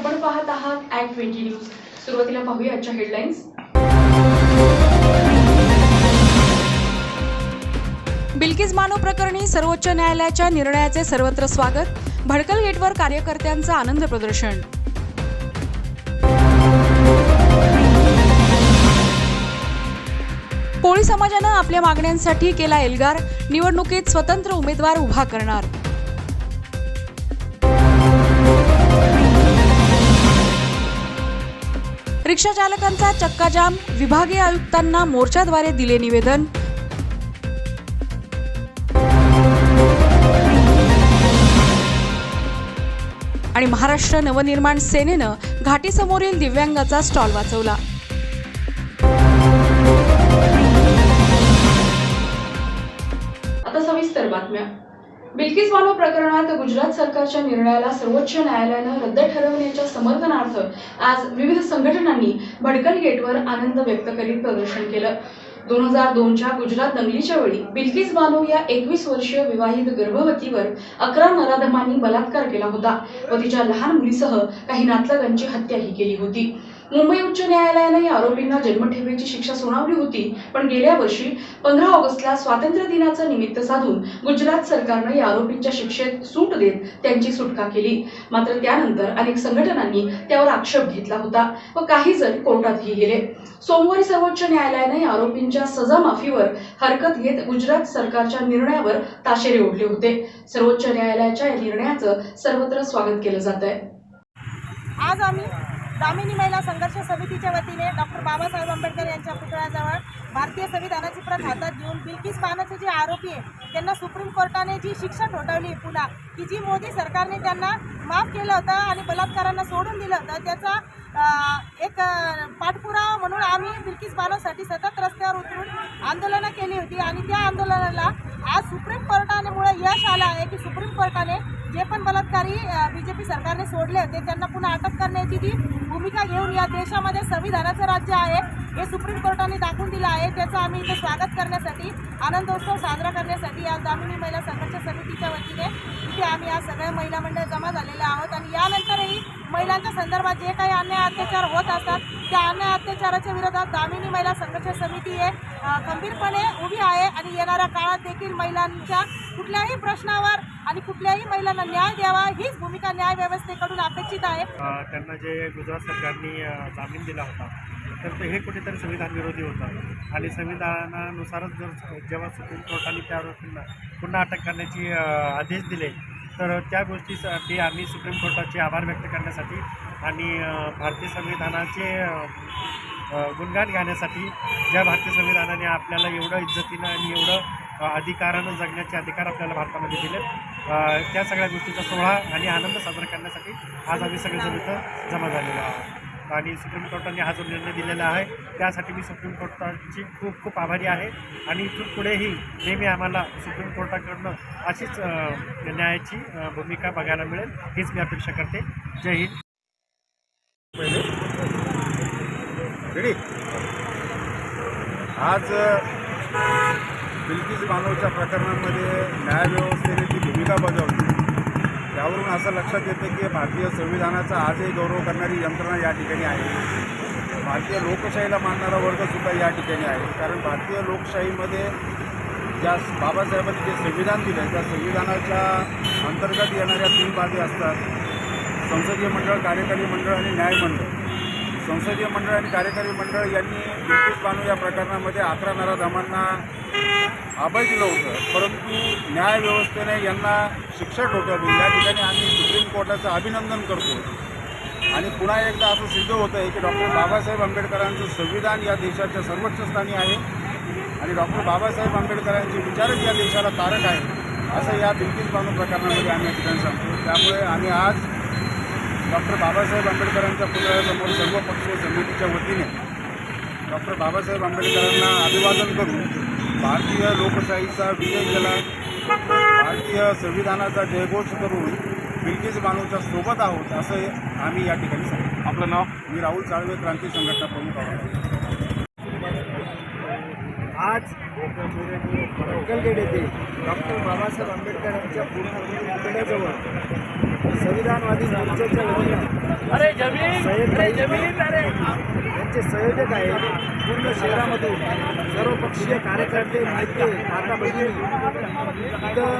आपण पाहत आहात ऍट ट्वेंटी न्यूज सुरुवातीला पाहूया आजच्या हेडलाईन्स बिल्किस बानो प्रकरणी सर्वोच्च न्यायालयाच्या निर्णयाचे सर्वत्र स्वागत. भडकल गेटवर कार्यकर्त्यांचं आनंद प्रदर्शन. कोळी समाजानं आपल्या मागण्यांसाठी केला एल्गार. निवडणुकीत स्वतंत्र उमेदवार उभा करणार. रिक्षा चालकांचा चक्काजाम विभागीय आयुक्तांना मोर्चाद्वारे दिले निवेदन. आणि महाराष्ट्र नवनिर्माण सेनेनं घाटीसमोरील दिव्यांगाचा स्टॉल वाचवला. आता सविस्तर बातम्या. बिल्किस बानो प्रकरणात गुजरात सरकारच्या निर्णयाला सर्वोच्च न्यायालयानं रद्द ठरवण्याच्या समर्थनार्थ आज विविध संघटनांनी भडकल गेटवर आनंद व्यक्त करीत प्रदर्शन केलं. दोन हजार दोनच्या गुजरात दंगलीच्या वेळी बिल्किस बानो या एकवीस वर्षीय विवाहित गर्भवतीवर अकरा नराधमांनी बलात्कार केला होता व तिच्या लहान मुलीसह काही नातलगांची हत्याही केली होती. मुंबई उच्च न्यायालयानं या आरोपींना जन्मठेपेची शिक्षा सुनावली होती पण गेल्या वर्षी पंधरा ऑगस्टला स्वातंत्र्य दिनाचं निमित्त साधून गुजरात सरकारनं या आरोपींच्या शिक्षेत सूट देत त्यांची सुटका केली. मात्र त्यानंतर अनेक संघटनांनी त्यावर आक्षेप घेतला होता व काही जण कोर्टातही गेले. सोमवारी सर्वोच्च न्यायालयानं या आरोपींच्या सजा माफीवर हरकत घेत गुजरात सरकारच्या निर्णयावर ताशेरे ओढले होते. सर्वोच्च न्यायालयाच्या या निर्णयाचं सर्वत्र स्वागत केलं जात आहे आज आम्ही दामिनी महिला संघर्ष समितीच्या वतीने डॉक्टर बाबासाहेब आंबेडकर यांच्या पुतळ्याजवळ भारतीय संविधानाची प्रत हातात घेऊन बिल्किस पानाचे जे आरोपी आहे त्यांना सुप्रीम कोर्टाने जी शिक्षा ठोठावली पुन्हा की जी मोदी सरकारने त्यांना माफ केलं होतं आणि बलात्कारांना सोडून दिलं होतं त्याचा एक पाठपुरावा म्हणून आम्ही बिल्किस बानोसाठी सतत रस्त्यावर उतरून आंदोलनं केली होती आणि त्या आंदोलनाला आज सुप्रीम कोर्टानेमुळे यश आलं आहे की सुप्रीम कोर्टाने जे पण बलात्कारी बी जे पी सरकारने सोडले होते त्यांना पुन्हा अटक करण्याची ती भूमिका घेऊन या देशामध्ये संविधानाचं राज्य आहे हे सुप्रीम कोर्टाने दाखवून दिलं आहे. त्याचं आम्ही इथं स्वागत करण्यासाठी आनंदोत्सव साजरा करण्यासाठी आज दामिनी महिला संघर्ष समितीच्या वतीने इथे आम्ही आज सगळ्या महिला मंडळ जमा झालेल्या आहोत आणि यानंतरही महिलांच्या संदर्भात जे काही अन्याय अत्याचार होत असतात त्या अन्याय अत्याचाराच्या विरोधात दामिनी महिला संघर्ष समिती हे गंभीरपणे खंबीरपणे उभी आहे आणि येणाऱ्या काळात देखील महिलांच्या कुठल्याही प्रश्नावर आणि कुठल्याही महिलांना न्याय द्यावा हीच भूमिका न्याय व्यवस्थेकडून अपेक्षित आहे. त्यांना जे गुजरात सरकारने जामीन दिला होता तर हे कुठेतरी संविधान विरोधी होतं. आणि संविधानानुसारच जर जेव्हा सुप्रीम कोर्टाने त्या आरोपींना पुन्हा अटक करण्याची आदेश दिले तर त्या गोष्टीसाठी आम्ही सुप्रीम कोर्टाचे आभार व्यक्त करण्यासाठी आणि भारतीय संविधानाचे गुणगान गाण्यासाठी ज्या भारतीय संविधानाने आपल्याला एवढं इज्जतीनं आणि एवढं अधिकारानं जगण्याचे अधिकार आपल्याला भारतामध्ये दिले त्या सगळ्या गोष्टीचा सोहळा आणि आनंद साजरा करण्यासाठी आज आम्ही सगळेजण इथं जमा झालेलो आहोत. आणि सुप्रीम कोर्टाने हा जो निर्णय दिलेला आहे त्यासाठी मी सुप्रीम कोर्टाची खूप खूप आभारी आहे. आणि इथून पुढेही नेहमी आम्हाला सुप्रीम कोर्टाकडनं अशीच न्यायाची भूमिका बघायला मिळेल हीच मी अपेक्षा करते. जय हिंद. पहिले आज बिल्किस बानोच्या प्रकरणामध्ये न्यायव्यवस्थेने जी भूमिका बजावली. त्यावरून असं लक्षात येतं की भारतीय संविधानाचा आजही गौरव करणारी यंत्रणा या ठिकाणी आहे. भारतीय लोकशाहीला मानणारा वर्गसुद्धा या ठिकाणी आहे. कारण भारतीय लोकशाहीमध्ये ज्या बाबासाहेबांनी जे संविधान दिलं त्या संविधानाच्या अंतर्गत येणाऱ्या तीन बाबी असतात. संसदीय मंडळ कार्यकारी मंडळ आणि न्यायमंडळ संसदीय मंडळ आणि कार्यकारी मंडळ यांनी बिल्किस बानू या प्रकरणामध्ये अकरा नराधमांना अभय दिलं होतं परंतु न्यायव्यवस्थेने यांना शिक्षा ठोठावली या ठिकाणी आम्ही सुप्रीम कोर्टाचं अभिनंदन करतो. आणि पुन्हा एकदा असं सिद्ध होतं आहे की डॉक्टर बाबासाहेब आंबेडकरांचं संविधान या देशाच्या सर्वोच्च स्थानी आहे. आणि डॉक्टर बाबासाहेब आंबेडकरांचे विचारच या देशाला तारक आहे असं या बिल्किस बानू प्रकरणामध्ये आम्ही या ठिकाणी सांगतो. त्यामुळे आम्ही आज डॉक्टर बाबासाहेब आंबेडकरांच्या पुतळ्यासमोर सर्व पक्षीय समितीच्या वतीने डॉक्टर बाबासाहेब आंबेडकरांना अभिवादन करून भारतीय लोकशाहीचा विजय केला भारतीय संविधानाचा जयघोष करून बिल्किस बानूच्या सोबत आहोत असं आम्ही या ठिकाणी सांगतो. आपलं नाव? मी राहुल साळवे क्रांती संघटना प्रमुख आहोत. आज अक्कलगड येथे डॉक्टर बाबासाहेब पुतळ्याजवळ संविधानवादी मोर्चाच्या वतीनं सय्यदभाई यांचे संयोजक आहेत. पूर्ण शहरामधून सर्वपक्षीय कार्यकर्ते नेते माता भगिनी इथं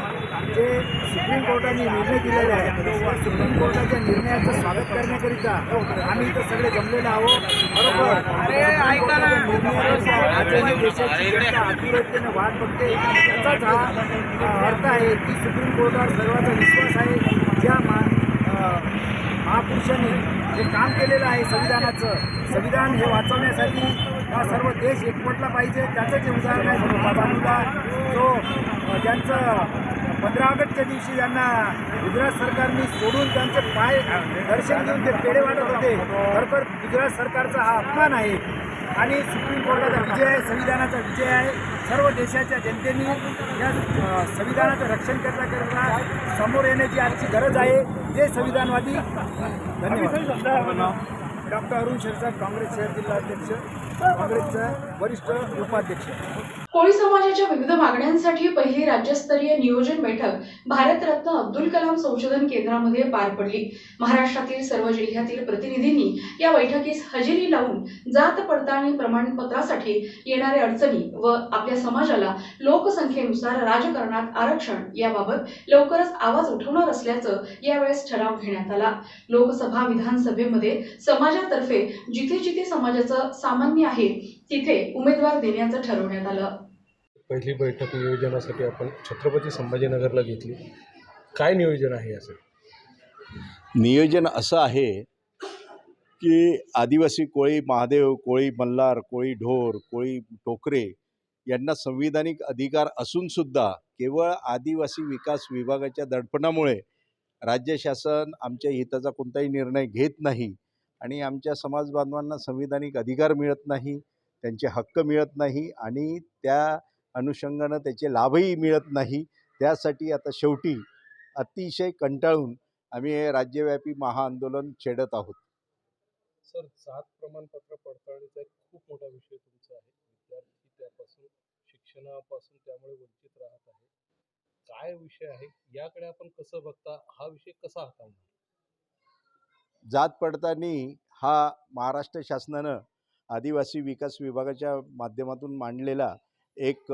जे सुप्रीम कोर्टाने निर्णय दिलेले आहेत त्या सुप्रीम कोर्टाच्या निर्णयाचं स्वागत करण्याकरिता आम्ही इथं सगळे जमलेलो आहोत. बरोबर? देशाची जनता आतुरतेने वाट बघते. याचाच हा अर्थ आहे की सुप्रीम कोर्टावर सर्वांचा विश्वास आहे. ज्या मा महापुरुषांनी जे काम केलेलं आहे संविधानाचं संविधान हे वाचवण्यासाठी हा सर्व देश एकवटला पाहिजे. त्याचं जे उदाहरण आहे बाबांना जो ज्यांचं पंधरा ऑगस्टच्या दिवशी ज्यांना गुजरात सरकारने सोडून त्यांचे पाय दर्शन घेऊन ते पेढे वाटत होते खरोखर गुजरात सरकारचा हा अपमान आहे. आणि सुप्रीम कोर्टाचा विजय आहे संविधानाचा विजय आहे. सर्व देशाच्या जनतेने या संविधानाचं रक्षण करण्याकरता समोर येण्याची आजची गरज आहे. जे संविधानवादी. धन्यवाद. डॉक्टर अरुण शिरसाट काँग्रेस शहर जिल्हा अध्यक्ष काँग्रेसचा वरिष्ठ उपाध्यक्ष. कोळी समाजाच्या विविध मागण्यांसाठी पहिली राज्यस्तरीय नियोजन बैठक भारतरत्न अब्दुल कलाम संशोधन केंद्रामध्ये पार पडली. महाराष्ट्रातील सर्व जिल्ह्यातील प्रतिनिधींनी या बैठकीस हजेरी लावून जात पडताळणी प्रमाणपत्रासाठी येणाऱ्या अडचणी व आपल्या समाजाला लोकसंख्येनुसार राजकारणात आरक्षण याबाबत लवकरच आवाज उठवणार असल्याचं यावेळेस ठराव घेण्यात आला. लोकसभा विधानसभेमध्ये समाजातर्फे जिथे जिथे समाजाचं सामान्य आहे तिथे उमेदवार देण्याचं ठरवण्यात आलं. पहिली बैठक नियोजनासाठी आपण छत्रपती संभाजीनगरला घेतली. काय नियोजन आहे याचं? नियोजन असं आहे की आदिवासी कोळी महादेव कोळी मल्हार कोळी ढोर कोळी टोकरे यांना संविधानिक अधिकार असूनसुद्धा केवळ आदिवासी विकास विभागाच्या दडपणामुळे राज्य शासन आमच्या हिताचा कोणताही निर्णय घेत नाही. आणि आमच्या समाज बांधवांना संविधानिक अधिकार मिळत नाही त्यांचे हक्क मिळत नाही आणि त्या अनुषंगानं त्याचे लाभही मिळत नाही. त्यासाठी आता शेवटी अतिशय कंटाळून आम्ही हे राज्यव्यापी महाआंदोलन छेडत आहोत. सर जात प्रमाणपत्र पडताळणीचा एक खूप मोठा विषय तुमचा आहे. विद्यार्थी त्यापासून शिक्षणापासून त्यामुळे वंचित राहत आहे. काय विषय आहे? याकडे आपण कसं बघता? हा विषय कसा हाताळणार? जात पडताळणी हा महाराष्ट्र शासनानं आदिवासी विकास विभागाच्या माध्यमातून मांडलेला एक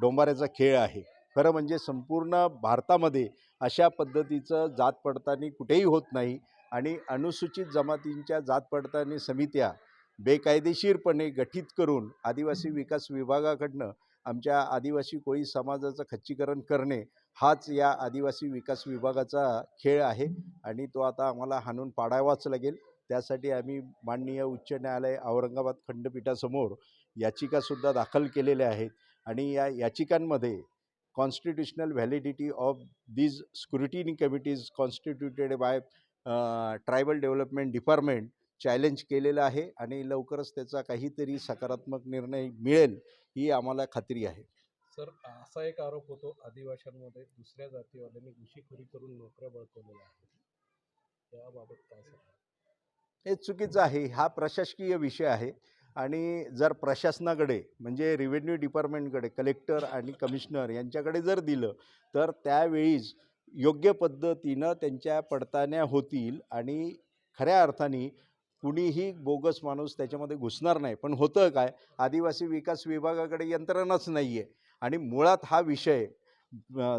डोंबाऱ्याचा खेळ आहे. खरं म्हणजे संपूर्ण भारतामध्ये अशा पद्धतीचं जात पडताळणी कुठेही होत नाही आणि अनुसूचित जमातींच्या जात पडताळणी समित्या बेकायदेशीरपणे गठीत करून आदिवासी विकास विभागाकडनं आमच्या आदिवासी कोळी समाजाचं खच्चीकरण करणे हाच या आदिवासी विकास विभागाचा खेळ आहे आणि तो आता आम्हाला हाणून पाडावाच लागेल. त्यासाठी आम्ही माननीय उच्च न्यायालय औरंगाबाद खंडपीठासमोर याचिकासुद्धा दाखल केलेल्या आहेत आणि या याचिकांमध्ये constitutional validity of these scrutiny committees constituted by tribal development department challenge केलेलं आहे आणि लवकरच त्याचा काहीतरी सकारात्मक निर्णय मिळेल ही आम्हाला खात्री आहे. सर असा एक आरोप होतो आदिवाशांमध्ये दुसऱ्या जातीवाल्यांनी घुशीखोरी करून नोकऱ्या बळकवलेल्या आहेत. याबाबत काय सांगा हे चुकीचं आहे. हा प्रशासकीय विषय आहे. आणि जर प्रशासनाकडे म्हणजे रिव्हेन्यू डिपार्टमेंटकडे कलेक्टर आणि कमिशनर यांच्याकडे जर दिलं तर त्यावेळीच योग्य पद्धतीनं त्यांच्या पडताळण्या होतील आणि खऱ्या अर्थाने कुणीही बोगस माणूस त्याच्यामध्ये घुसणार नाही. पण होतं काय? आदिवासी विकास विभागाकडे यंत्रणाच नाही आहे आणि मुळात हा विषय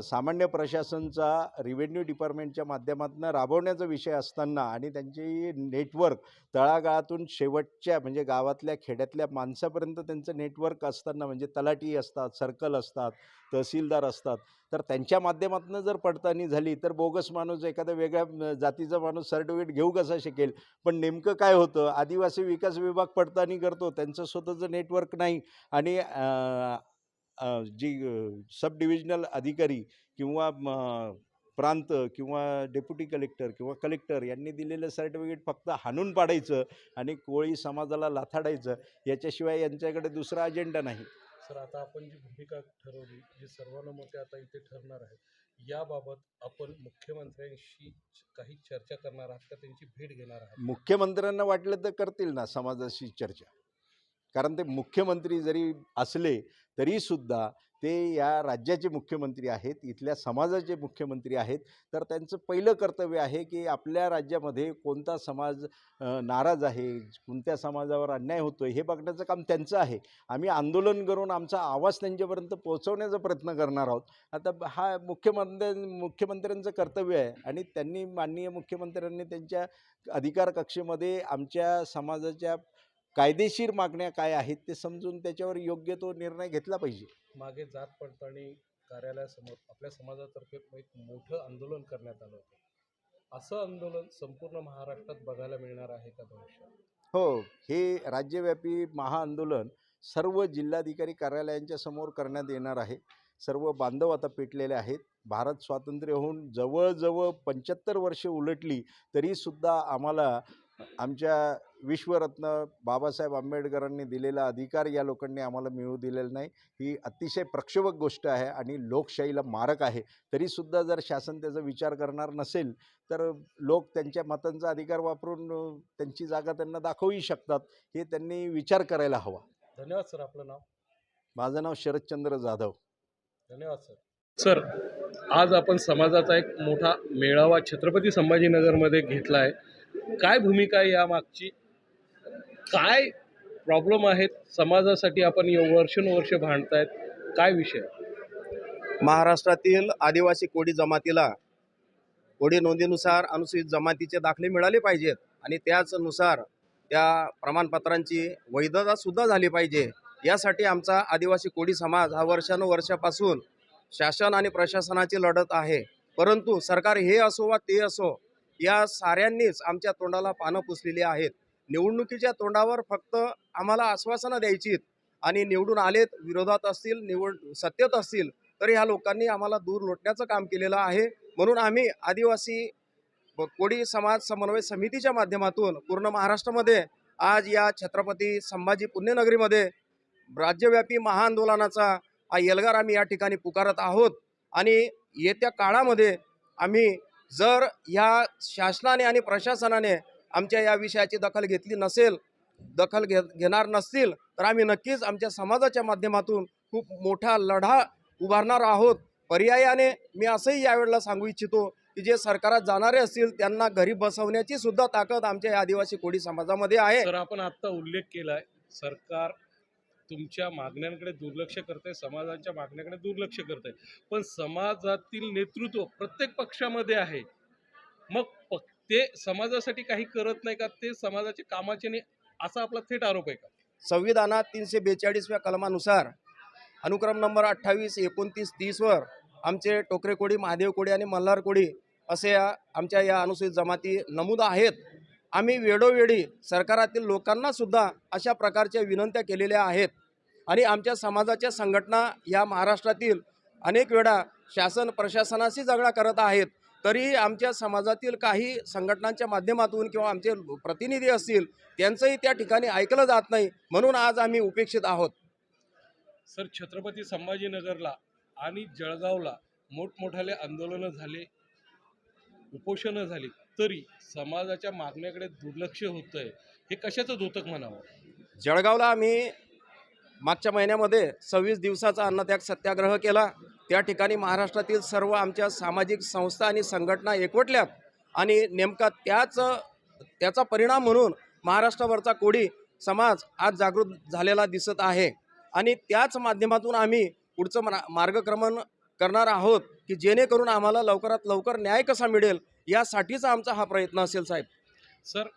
सामान्य प्रशासनचा रिव्हेन्यू डिपार्टमेंटच्या माध्यमातून राबवण्याचा विषय असताना आणि त्यांची नेटवर्क तळागाळातून शेवटच्या म्हणजे गावातल्या खेड्यातल्या माणसापर्यंत त्यांचं नेटवर्क असताना म्हणजे तलाठी असतात सर्कल असतात तहसीलदार असतात. तर त्यांच्या माध्यमातून जर पडताळणी झाली तर बोगस माणूस एखाद्या वेगळ्या जातीचा माणूस सर्टिफिकेट घेऊ कसा शकेल? पण नेमकं काय होतं? आदिवासी विकास विभाग पडताळणी करतो त्यांचं स्वतःचं नेटवर्क नाही आणि जी सब डिव्हिजनल अधिकारी किंवा प्रांत किंवा डेप्युटी कलेक्टर किंवा कलेक्टर यांनी दिलेलं सर्टिफिकेट फक्त हाणून पाडायचं आणि कोळी समाजाला लाथाडायचं याच्याशिवाय यांच्याकडे दुसरा अजेंडा नाही. सर आता आपण जी भूमिका ठरवली जी सर्वानुमते आता इथे ठरणार आहे याबाबत आपण मुख्यमंत्र्यांशी काही चर्चा करणार आहात का? त्यांची भेट घेणार आहात मुख्यमंत्र्यांना वाटलं तर करतील ना समाजाशी चर्चा. कारण ते मुख्यमंत्री जरी असले तरीसुद्धा ते या राज्याचे मुख्यमंत्री आहेत इथल्या समाजाचे मुख्यमंत्री आहेत. तर त्यांचं पहिलं कर्तव्य आहे की आपल्या राज्यामध्ये कोणता समाज नाराज आहे कोणत्या समाजावर अन्याय होतो आहे हे बघण्याचं काम त्यांचं आहे. आम्ही आंदोलन करून आमचा आवाज त्यांच्यापर्यंत पोहोचवण्याचा प्रयत्न करणार आहोत. आता हा मुख्यमंत्र्यां मुख्यमंत्र्यांचं कर्तव्य आहे आणि त्यांनी माननीय मुख्यमंत्र्यांनी त्यांच्या अधिकार कक्षेमध्ये आमच्या समाजाच्या कायदेशीर मागण्या काय आहेत ते समजून त्याच्यावर योग्य तो निर्णय घेतला पाहिजे. मागे जात पडताळणी कार्यालयासमोर आपल्या समाजातर्फे एक मोठं आंदोलन करण्यात आलं होतं. असं आंदोलन संपूर्ण महाराष्ट्रात बघायला मिळणार आहे का भविष्यात? हो हे राज्यव्यापी महाआंदोलन सर्व जिल्हाधिकारी कार्यालयांच्या समोर करण्यात येणार आहे. सर्व बांधव आता पेटलेले आहेत. भारत स्वातंत्र्य होऊन जवळजवळ पंच्याहत्तर वर्षे उलटली तरीसुद्धा आम्हाला आमच्या विश्वरत्न बाबासाहेब आंबेडकरांनी दिलेला अधिकार या लोकांनी आम्हाला मिळू दिलेला नाही. ही अतिशय प्रक्षोभक गोष्ट आहे आणि लोकशाहीला मारक आहे. तरीसुद्धा जर शासन त्याचा विचार करणार नसेल तर लोक त्यांच्या मतांचा अधिकार वापरून त्यांची जागा त्यांना दाखवूही शकतात. हे त्यांनी विचार करायला हवा. धन्यवाद सर. आपलं नाव? माझं नाव शरदचंद्र जाधव. धन्यवाद सर. सर आज आपण समाजाचा एक मोठा मेळावा छत्रपती संभाजीनगरमध्ये घेतला आहे काय भूमिका आहे यामागची? काय प्रॉब्लेम आहेत? समाजासाठी आपण एव- वर्षानुवर्ष भांडतायत. काय विषय? महाराष्ट्रातील आदिवासी कोडी जमातीला कोडी नोंदीनुसार अनुसूचित जमातीचे दाखले मिळाले पाहिजेत आणि त्याचनुसार त्या प्रमाणपत्रांची वैधता सुद्धा झाली पाहिजे. यासाठी आमचा आदिवासी कोडी समाज हा वर्षानुवर्षापासून शासन आणि प्रशासनाची लढत आहे. परंतु सरकार हे असो वा ते असो या साऱ्यांनीच आमच्या तोंडाला पानं पुसलेली आहेत. निवडणुकीच्या तोंडावर फक्त आम्हाला आश्वासनं द्यायचीत आणि निवडून आलेत विरोधात असतील निवड सत्तेत असतील तर ह्या लोकांनी आम्हाला दूर लोटण्याचं काम केलेलं आहे. म्हणून आम्ही आदिवासी कोडी कोळी समाज समन्वय समितीच्या माध्यमातून पूर्ण महाराष्ट्रामध्ये आज या छत्रपती संभाजी पुण्यनगरीमध्ये राज्यव्यापी महाआंदोलनाचा हा एल्गार आम्ही या ठिकाणी पुकारत आहोत. आणि येत्या काळामध्ये आम्ही जर ह्या शासनाने आणि प्रशासनाने आमच्या या विषयाची दखल घेतली नसेल दखल घे घेणार नसतील तर आम्ही नक्कीच आमच्या समाजाच्या माध्यमातून खूप मोठा लढा उभारणार आहोत. पर्यायाने मी असंही यावेळेला सांगू इच्छितो की जे सरकारात जाणारे असतील त्यांना घरी बसवण्याची सुद्धा ताकद आमच्या या आदिवासी कोळी समाजामध्ये आहे. तर आपण आत्ता उल्लेख केलाय सरकार तुमच्या मागण्यांकडे दुर्लक्ष करते समाजाच्या मागण्याकडे दुर्लक्ष करते पण समाजातील नेतृत्व प्रत्येक पक्षामध्ये आहे. मग प- ते समाजासाठी काही करत नाही का? ते समाजाचे कामाचे नाही असा आपला थेट आरोप आहे का? संविधानात तीनशे बेचाळीसव्या कलमानुसार अनुक्रम नंबर अठ्ठावीस एकोणतीस तीसवर आमचे टोकरे कोळी महादेव कोळी आणि मल्हार कोळी असे या आमच्या या अनुसूचित जमाती नमूद आहेत. आम्ही वेळोवेळी सरकारातील लोकांनासुद्धा अशा प्रकारच्या विनंत्या केलेल्या आहेत. आणि आमच्या समाजाच्या संघटना या महाराष्ट्रातील अनेक वेळा शासन प्रशासनाशी झगडा करत आहेत. तरी आमच्या समाजातील काही संघटनांच्या माध्यमातून किंवा आमचे प्रतिनिधी असतील त्यांचंही त्या ठिकाणी ऐकलं जात नाही म्हणून आज आम्ही उपेक्षित आहोत. सर छत्रपती संभाजीनगरला आणि जळगावला मोठमोठाले आंदोलनं झाले उपोषणं झाली तरी समाजाच्या मागण्याकडे दुर्लक्ष होतं आहे हे कशाचं धोतक म्हणावं? जळगावला आम्ही मागच्या महिन्यामध्ये सव्वीस दिवसाचा अन्नत्याग सत्याग्रह केला. त्या ठिकाणी महाराष्ट्रातील सर्व आमच्या सामाजिक संस्था आणि संघटना एकवटल्यात आणि नेमका त्याच त्याचा परिणाम म्हणून महाराष्ट्रावरचा कोडी समाज आज जागृत झालेला दिसत आहे. आणि त्याच माध्यमातून आम्ही पुढचं मार्गक्रमण करणार आहोत की जेणेकरून आम्हाला लवकरात लवकर न्याय कसा मिळेल यासाठीचा आमचा हा प्रयत्न असेल साहेब. सर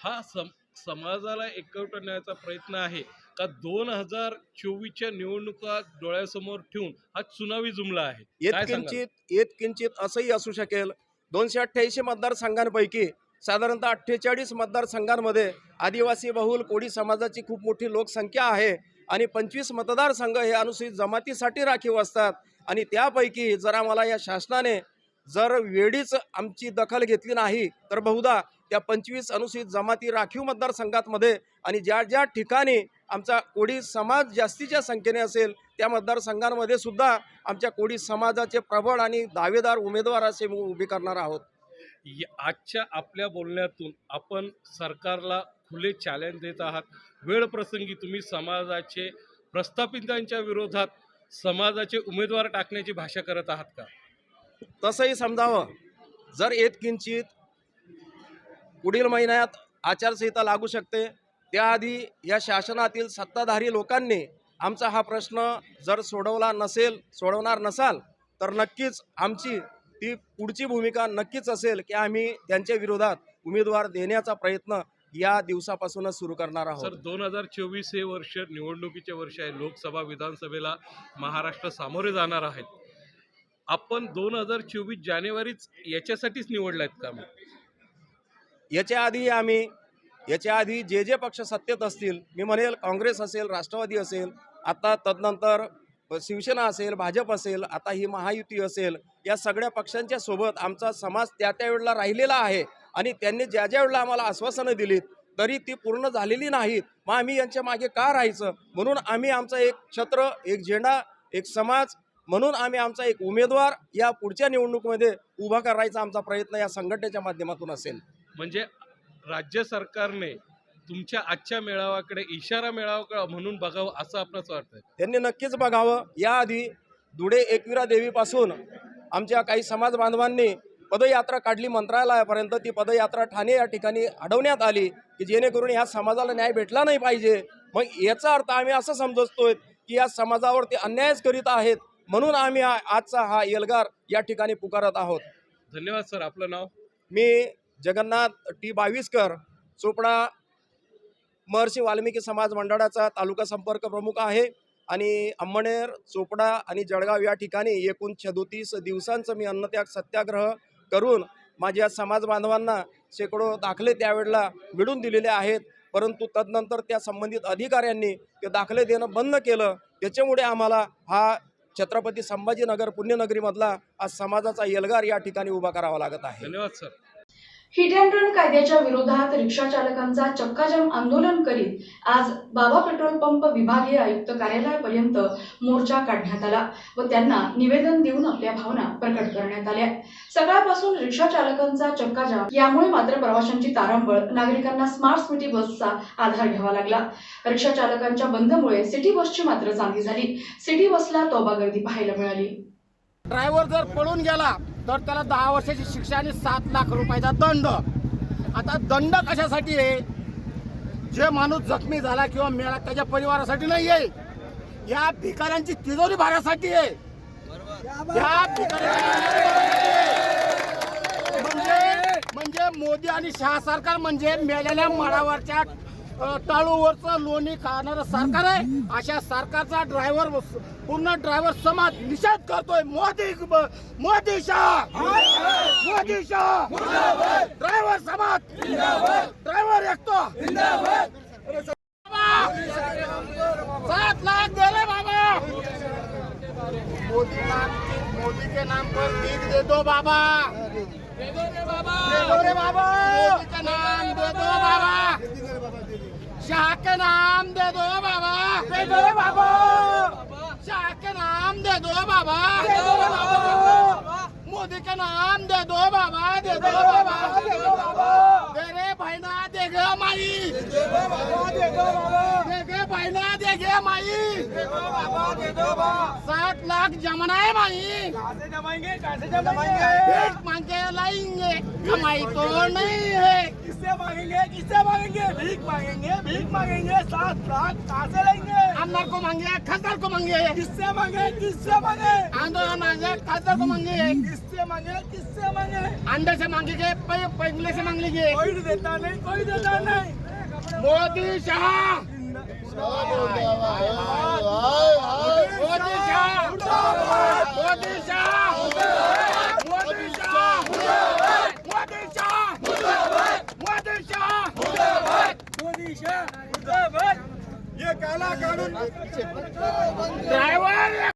हा सम समाजाला एकवटण्याचा प्रयत्न आहे. का दोन हजार चोवीसच्या निवडणुका डोळ्यासमोर ठेवून हा चुनावी जुमला आहे? काय सांगाल? येतकिंचित येतकिंचित असंही असू शकेल. दोनशे अठ्ठ्याऐंशी मतदारसंघांपैकी साधारणतः अठ्ठेचाळीस मतदारसंघांमध्ये आदिवासी बहुल कोळी समाजाची खूप मोठी लोकसंख्या आहे आणि पंचवीस मतदारसंघ हे अनुसूचित जमातीसाठी राखीव असतात. आणि त्यापैकी जर आम्हाला या शासनाने जर वेळीच आमची दखल घेतली नाही तर बहुधा त्या पंचवीस अनुसूचित जमाती राखीव मतदारसंघांमध्ये आणि ज्या ज्या ठिकाणी आमचा कोळी समाज जास्तीच्या संख्येने असेल त्या मतदारसंघांमध्ये सुद्धा आमच्या कोळी समाजाचे प्रबळ आणि दावेदार उमेदवार असे उभे करणार आहोत. आजच्या आपल्या बोलण्यातून आपण सरकारला खुले चॅलेंज देत आहात. वेळ प्रसंगी तुम्ही समाजाचे प्रस्थापितांच्या विरोधात समाजाचे उमेदवार टाकण्याची भाषा करत आहात का? तसंही समजावं. जर येत किंचित पुढील महिन्यात आचारसंहिता लागू शकते. त्याआधी या शासनातील सत्ताधारी लोकांनी आमचा हा प्रश्न जर सोडवला नसेल सोडवणार नसाल तर नक्कीच आमची ती पुढची भूमिका नक्कीच असेल की आम्ही त्यांच्या विरोधात उमेदवार देण्याचा प्रयत्न या दिवसापासूनच सुरू करणार आहोत. सर दोन हजार चोवीस हे वर्ष निवडणुकीचे वर्ष आहे. लोकसभा विधानसभेला महाराष्ट्र सामोरे जाणार आहेत. आपण दोन हजार चोवीस जानेवारीच याच्यासाठीच निवडला आहेत का याच्या आधी आम्ही याच्या आधी जे जे पक्ष सत्तेत असतील मी म्हणेल काँग्रेस असेल राष्ट्रवादी असेल आता तदनंतर शिवसेना असेल भाजप असेल आता ही महायुती असेल या सगळ्या पक्षांच्या सोबत आमचा समाज त्या त्या वेळेला राहिलेला आहे आणि त्यांनी ज्या ज्या वेळेला आम्हाला आश्वासनं दिलीत तरी ती पूर्ण झालेली नाहीत. मग आम्ही यांच्या मागे का राहायचं? म्हणून आम्ही आमचा एक छत्र एक झेंडा एक समाज म्हणून आम्ही आमचा एक उमेदवार या पुढच्या निवडणुकीमध्ये उभा करायचा आमचा प्रयत्न या संघटनेच्या माध्यमातून असेल. म्हणजे राज्य सरकारने तुमच्या आजच्या मेळाव्याकडे इशारा मेळावा म्हणून बघावं असं आपणच वाटतंय? त्यांनी नक्कीच बघावं. याआधी धुळे एकविरा देवीपासून आमच्या काही समाज बांधवांनी पदयात्रा काढली मंत्रालयापर्यंत. ती पदयात्रा ठाणे या ठिकाणी अडवण्यात आली की जेणेकरून ह्या समाजाला न्याय भेटला नाही पाहिजे. मग याचा अर्थ आम्ही असं समजतोय की या समाजावर ते अन्यायच करीत आहेत म्हणून आम्ही आजचा हा एल्गार या ठिकाणी पुकारत आहोत. धन्यवाद सर. आपलं नाव? मी जगन्नाथ टी बावीसकर चोपडा महर्षी वाल्मिकी समाज मंडळाचा तालुका संपर्क प्रमुख आहे. आणि अंमनेर चोपडा आणि जळगाव या ठिकाणी एकूण छदोतीस दिवसांचं मी अन्नत्याग सत्याग्रह करून माझ्या समाज बांधवांना शेकडो दाखले त्यावेळेला मिळून दिलेले आहेत. परंतु तदनंतर त्या संबंधित अधिकाऱ्यांनी ते दाखले देणं बंद केलं. त्याच्यामुळे आम्हाला हा छत्रपती संभाजीनगर पुण्यनगरीमधला आज समाजाचा एल्गार या ठिकाणी उभा करावा लागत आहे. धन्यवाद सर. हिट अँड रन कायद्याच्या विरोधात रिक्षा चालकांचा चक्काजाम आंदोलन करीत आज बाबा पेट्रोल पंप विभागीय आयुक्त कार्यालयापर्यंत मोर्चा काढण्यात आला व त्यांना निवेदन देऊन आपल्या भावना प्रकट करण्यात आल्या. सकाळपासून रिक्षा चालकांचा चक्काजाम यामुळे मात्र प्रवाशांची तारांबळ नागरिकांना स्मार्ट सिटी बसचा आधार घ्यावा लागला. रिक्षा चालकांच्या बंदमुळे सिटी बसची मात्र चांदी झाली. सिटी बसला तोबा गर्दी पाहायला मिळाली. ड्रायव्हर जर पळून गेला तर त्याला दहा वर्षाची शिक्षा आणि सात लाख रुपयाचा दंड. आता दंड कशासाठी आहे? जे माणूस जखमी झाला किंवा मेला त्याच्या परिवारासाठी नाही आहे. या भिकाऱ्यांची तिजोरी भागासाठी आहे. या म्हणजे म्हणजे मोदी आणि शहा सरकार म्हणजे मेलेल्या मळावरच्या टाळूवरचं लोणी खाणारं सरकार आहे. अशा सरकारचा ड्रायव्हर पूर्ण ड्रायव्हर समाज निषेध करतोय. मोदी मोदी शाह! मोदी शाह! ड्रायव्हर समाज! ड्रायव्हर एकतो सात लाख दिले बाबा! मोदी मोदी के नाम पर भीख दे दो बाबा। दे दो रे बाबा। दे दो रे बाबा। मोदी का नाम दे दो बाबा। शाह के नाम दे दो बाबा। दे दो रे बाबा। शाह के नाम दे दो बाबा। दे दो रे बाबा। मोदी के नाम दे दो बाबा दे दो बाबा दे दो बाबा। दे रे भाईना दे गे माई। दे दो बाबा दे दो बाबा। दे गे भाईना दे गे माई। दे दो बाबा दे दो बाबा। सात लाख जमना है माई। कैसे जमाएँगे कैसे जमाएँगे? मांगे लाएँगे कमाई तो नहीं है। किससे मांगेंगे किससे मांगेंगे? भीख मांगेंगे भीख मांगेंगे। सात लाख कहाँ से लेंगे आमदार को मांगे खासदार को मांगे। किससे मांगे किससे मांगे? आंदोलन मांगे खासदार को मांगे। किससे मांगे किससे मांगे? अंडे से मांगेंगे प- पंगले से मांग लीजिए कोई देता नहीं कोई देता नहीं। मोदी शाह। मोदी शाह। मोदी शाह। मोदी शाह। मोदी शाह। मोदी शाह। मोदी शाह काला कानून ड्रायव्हर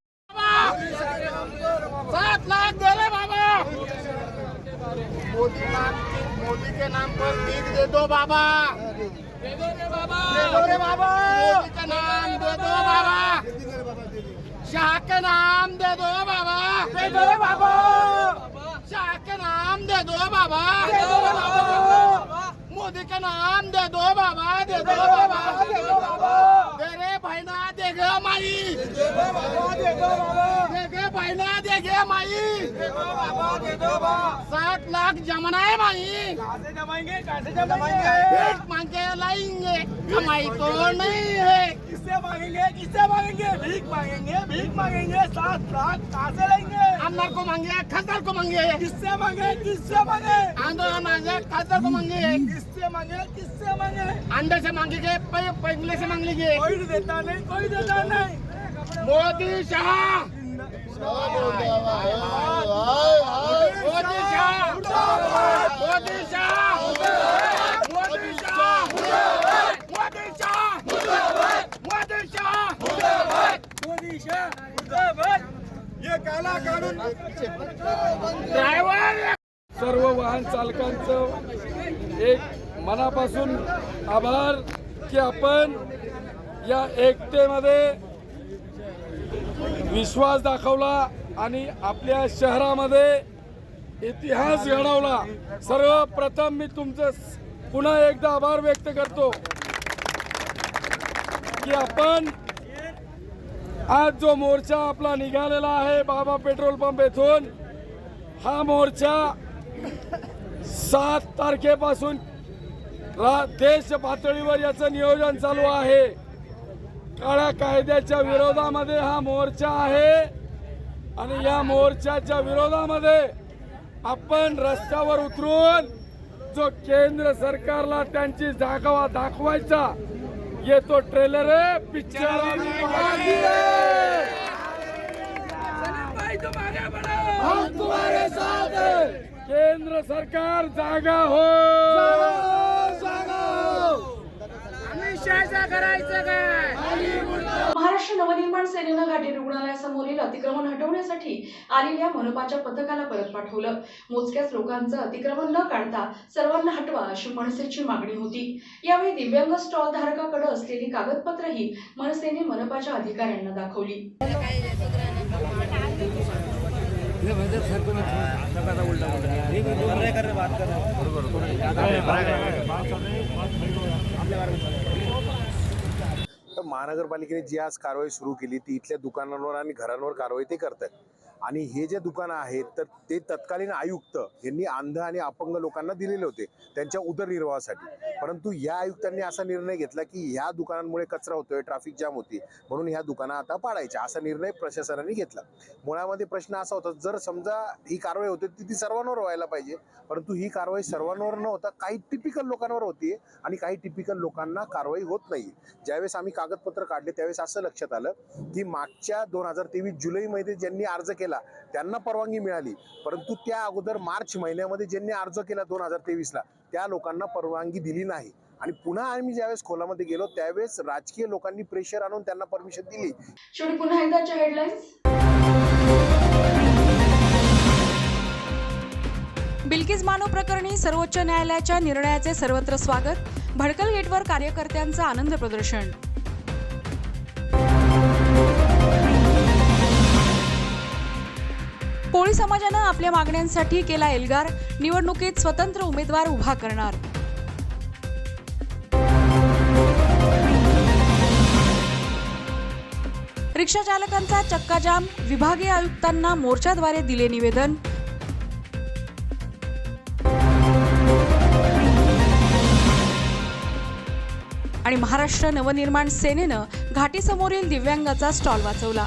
सात लाख दिले बाबा मोदी मोदी के नाम पर भीख दे दो बाबा दे दो रे बाबा दे दो रे बाबा मोदी का नाम दे दो बाबा शाह के नाम दे दो बाबा दे दो रे बाबा शाह के नाम दे दो बाबा दे दो रे बाबा मोदी के नाम दे दो बाबा दे दो बाबा दे दो भाईना दे ग माई। दे गे दे गे माई। सात लाख जमना है माई। मांगे लाएँगे कमाई तो नहीं है। किससे मांगेंगे? किससे मांगेंगे? भीख मांगेंगे भीख मांगेंगे। सात लाख कहाँ से लेंगे आमदार को मांगे खासदार को मांगे। किससे मांगे किससे मांगे? आंदोलन मांगे खासदार को मांगे। किससे मांगे किससे मांगे? अंडे से मांगेंगे पे- पैंगले से मांग लीजिए कोई देता नहीं कोई देता नहीं। मोदी शाह। मोदी शाह। मोदी शाह। मोदी शाह। मोदी शाह मोदी शाह ये काला कानून ड्रायव्हर सर्व वाहन चालकांचं एक मनापासून आभार की आपण या एकतेमध्ये विश्वास दाखवला आणि आपल्या शहरामध्ये इतिहास घडवला. सर्वप्रथम मी तुमचं पुन्हा एकदा आभार व्यक्त करतो की आपण आज जो मोर्चा आपला निघालेला आहे बाबा पेट्रोल पंप येथून हा मोर्चा सात तारखेपासून रा देश पातळीवर याचं नियोजन चालू आहे. काळ्या कायद्याच्या विरोधामध्ये हा मोर्चा आहे आणि या मोर्चाच्या विरोधामध्ये आपण रस्त्यावर उतरून जो केंद्र सरकारला त्यांची जागा दाखवायचा ये तो ट्रेलर है पिक्चर है बाकी आहे. हम तुम्हारे साथ है केंद्र सरकार जागा हो करायचं महाराष्ट्र नवनिर्माण सेनेनं घाटी रुग्णालयासमोरील अतिक्रमण हटवण्यासाठी आलेल्या मनपाच्या पथकाला परत पाठवलं. मोजक्याच लोकांचं अतिक्रमण न काढता सर्वांना हटवा अशी मनसेची मागणी होती. यावेळी दिव्यांग स्टॉल धारकाकडे असलेली कागदपत्रही मनसेने मनपाच्या अधिकाऱ्यांना दाखवली. महानगरपालिकेने जी आज कारवाई सुरू केली ती इथल्या दुकानांवर आणि घरांवर कारवाई ते करत आहेत आणि हे जे दुकानं आहेत तर ते तत्कालीन आयुक्त यांनी अंध आणि अपंग लोकांना दिलेले होते त्यांच्या उदरनिर्वाहासाठी. परंतु या आयुक्तांनी असा निर्णय घेतला की ह्या दुकानांमुळे कचरा होतोय ट्रॅफिक जाम होती म्हणून ह्या दुकानं आता पाडायच्या असा निर्णय प्रशासनाने घेतला. मुळामध्ये प्रश्न असा होता जर समजा ही कारवाई होते ती ती सर्वांवर व्हायला पाहिजे. परंतु ही कारवाई सर्वांवर न होता काही टिपिकल लोकांवर होतीये आणि काही टिपिकल लोकांना कारवाई होत नाही. ज्यावेळेस आम्ही कागदपत्र काढले त्यावेळेस असं लक्षात आलं की मागच्या दोन हजार तेवीस जुलैमध्ये ज्यांनी अर्ज केला त्यांना परवानगी मिळाली. परंतु त्या अगोदर मार्च महिन्यामध्ये ज्यांनी अर्ज केला दोन हजार तेवीसला त्या लोकांना परवानगी दिली नाही. आणि पुन्हा आम्ही ज्यावेळेस खोलामध्ये गेलो त्यावेळेस राजकीय लोकांनी प्रेशर आणून त्यांना परमिशन दिली. शेवटी पुन्हा एकदाच्या हेडलाईन्स बिल्किस बानो प्रकरणी सर्वोच्च न्यायालयाच्या निर्णयाचे सर्वत्र स्वागत. भडकल गेटवर कार्यकर्त्यांचं आनंद प्रदर्शन. कोळी समाजानं आपल्या मागण्यांसाठी केला एल्गार. निवडणुकीत स्वतंत्र उमेदवार उभा करणार. रिक्षा चालकांचा चक्काजाम. विभागीय आयुक्तांना मोर्चाद्वारे दिले निवेदन. आणि महाराष्ट्र नवनिर्माण सेनेनं घाटीसमोरील दिव्यांगाचा स्टॉल वाचवला.